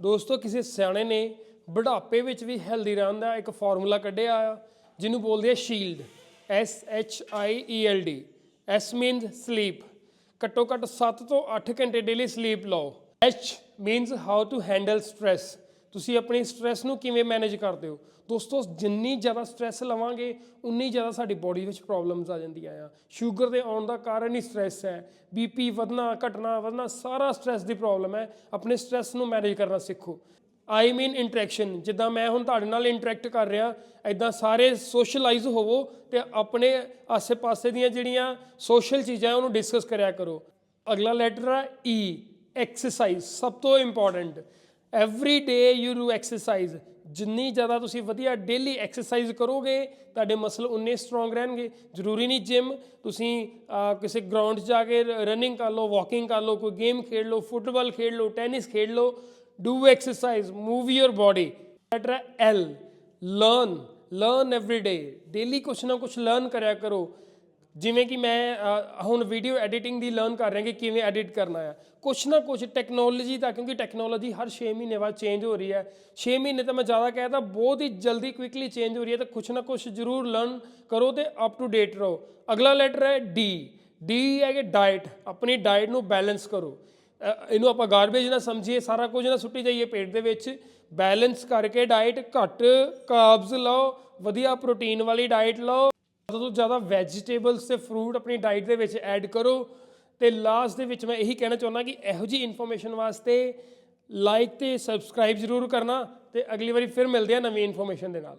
ਦੋਸਤੋ, ਕਿਸੇ ਸਿਆਣੇ ਨੇ ਬੁਢਾਪੇ ਵਿੱਚ ਵੀ ਹੈਲਦੀ ਰਹਿਣ ਦਾ ਇੱਕ ਫਾਰਮੂਲਾ ਕੱਢਿਆ ਆ, ਜਿਹਨੂੰ ਬੋਲਦੇ ਆ shield S H I E L D, S means sleep ਘੱਟੋ ਘੱਟ 7 ਤੋਂ 8 ਘੰਟੇ ਡੇਲੀ ਸਲੀਪ ਲਓ। H means how to handle stress ਤੁਸੀਂ ਆਪਣੀ ਸਟ्रेस ਨੂੰ ਕਿਵੇਂ ਮੈਨੇਜ ਕਰਦੇ ਹੋ? ਦੋਸਤੋ, ਜਿੰਨੀ ਜ਼ਿਆਦਾ ਸਟ्रेस ਲਵਾਂਗੇ, ਉਨੀ ਜ਼ਿਆਦਾ ਸਾਡੀ ਬਾਡੀ ਵਿੱਚ ਪ੍ਰੋਬਲਮਸ ਆ ਜਾਂਦੀਆਂ ਆ। ਸ਼ੂਗਰ ਦੇ ਆਉਣ ਦਾ ਕਾਰਨ ਹੀ ਸਟ्रेस ਹੈ। ਬੀਪੀ ਵਧਣਾ, ਘਟਣਾ, ਵਧਣਾ, ਸਾਰਾ ਸਟ्रेस ਦੀ ਪ੍ਰੋਬਲਮ ਹੈ। ਆਪਣੇ ਸਟ्रेस ਨੂੰ ਮੈਨੇਜ ਕਰਨਾ ਸਿੱਖੋ। ਆਈ ਮੀਨ ਇੰਟਰੈਕਸ਼ਨ ਜਿੱਦਾਂ ਮੈਂ ਹੁਣ ਤੁਹਾਡੇ ਨਾਲ ਇੰਟਰੈਕਟ ਕਰ ਰਿਹਾ ਐਦਾਂ ਸਾਰੇ ਸੋਸ਼ਲਾਈਜ਼ ਹੋਵੋ ਤੇ ਆਪਣੇ ਆਸੇ ਪਾਸੇ ਦੀਆਂ ਜਿਹੜੀਆਂ ਸੋਸ਼ਲ ਚੀਜ਼ਾਂ ਉਹਨੂੰ ਡਿਸਕਸ ਕਰਿਆ ਕਰੋ। ਅਗਲਾ ਲੈਟਰ ਆ e, ਈ ਐਕਸਰਸਾਈਜ਼ ਸਭ ਤੋਂ important every day you do exercise ਜਿੰਨੀ ਜ਼ਿਆਦਾ ਤੁਸੀਂ ਵਧੀਆ ਡੇਲੀ ਐਕਸਰਸਾਈਜ਼ ਕਰੋਗੇ, ਤੁਹਾਡੇ ਮਸਲ ਉਨੇ ਸਟਰੋਂਗ ਰਹਿਣਗੇ। ਜ਼ਰੂਰੀ ਨਹੀਂ ਜਿਮ ਤੁਸੀਂ ਕਿਸੇ ਗਰਾਊਂਡ 'ਚ ਜਾ ਕੇ ਰਨਿੰਗ ਕਰ ਲਓ ਵਾਕਿੰਗ ਕਰ ਲਓ, ਕੋਈ ਗੇਮ ਖੇਡ ਲਓ ਫੁੱਟਬਾਲ ਖੇਡ ਲਓ ਟੈਨਿਸ ਖੇਡ ਲਓ do exercise move your body letter L learn learn every day daily ਕੁਛ ਨਾ ਕੁਛ ਲਰਨ ਕਰਿਆ ਕਰੋ। ਜਿਵੇਂ ਕਿ ਮੈਂ ਹੁਣ ਵੀਡੀਓ ਐਡੀਟਿੰਗ ਦੀ ਲਰਨ ਕਰ ਰਿਹਾ ਕਿ ਕਿਵੇਂ ਐਡਿਟ ਕਰਨਾ ਹੈ ਕੁਛ ਨਾ ਕੁਛ ਟੈਕਨੋਲੋਜੀ ਦਾ ਕਿਉਂਕਿ ਟੈਕਨੋਲੋਜੀ ਹਰ 6 ਮਹੀਨੇ ਬਾਅਦ ਚੇਂਜ ਹੋ ਰਹੀ ਹੈ। 6 ਮਹੀਨੇ ਤਾਂ ਮੈਂ ਜ਼ਿਆਦਾ ਕਹਿਤਾ ਬਹੁਤ ਹੀ ਜਲਦੀ ਕੁਇਕਲੀ ਚੇਂਜ ਹੋ ਰਹੀ ਹੈ ਤਾਂ ਕੁਛ ਨਾ ਕੁਛ ਜ਼ਰੂਰ ਲਰਨ ਕਰੋ ਤੇ ਅਪ ਟੂ ਡੇਟ ਰਹੋ। ਅਗਲਾ ਲੈਟਰ ਹੈ ਡੀ ਡੀ ਹੈ ਕਿ ਡਾਈਟ ਆਪਣੀ ਡਾਈਟ ਨੂੰ ਬੈਲੈਂਸ ਕਰੋ। ਇਹਨੂੰ ਆਪਾਂ ਗਾਰਬੇਜ ਨਾ ਸਮਝੀਏ, ਸਾਰਾ ਕੁਝ ਨਾ ਸੁੱਟੀ ਜਾਈਏ ਪੇਟ ਦੇ ਵਿੱਚ। ਬੈਲੈਂਸ ਕਰਕੇ ਡਾਈਟ ਘੱਟ ਕਾਰਬਸ ਲਓ, ਵਧੀਆ ਪ੍ਰੋਟੀਨ ਵਾਲੀ ਡਾਈਟ ਲਓ। ਜ਼ਿਆਦਾ ਤੋਂ ਜ਼ਿਆਦਾ ਵੈਜੀਟੇਬਲਸ ਤੇ ਫਰੂਟ ਆਪਣੀ ਡਾਈਟ ਦੇ ਵਿੱਚ ਐਡ ਕਰੋ ਤੇ ਲਾਸਟ ਦੇ ਵਿੱਚ ਮੈਂ ਇਹੀ ਕਹਿਣਾ ਚਾਹੁੰਦਾ ਕਿ ਇਹੋ ਜੀ ਇਨਫੋਰਮੇਸ਼ਨ ਵਾਸਤੇ ਲਾਈਕ ਤੇ ਸਬਸਕ੍ਰਾਈਬ ਜ਼ਰੂਰ ਕਰਨਾ ਤੇ ਅਗਲੀ ਵਾਰੀ ਫਿਰ ਮਿਲਦੇ ਆ ਨਵੀਂ ਇਨਫੋਰਮੇਸ਼ਨ ਦੇ ਨਾਲ।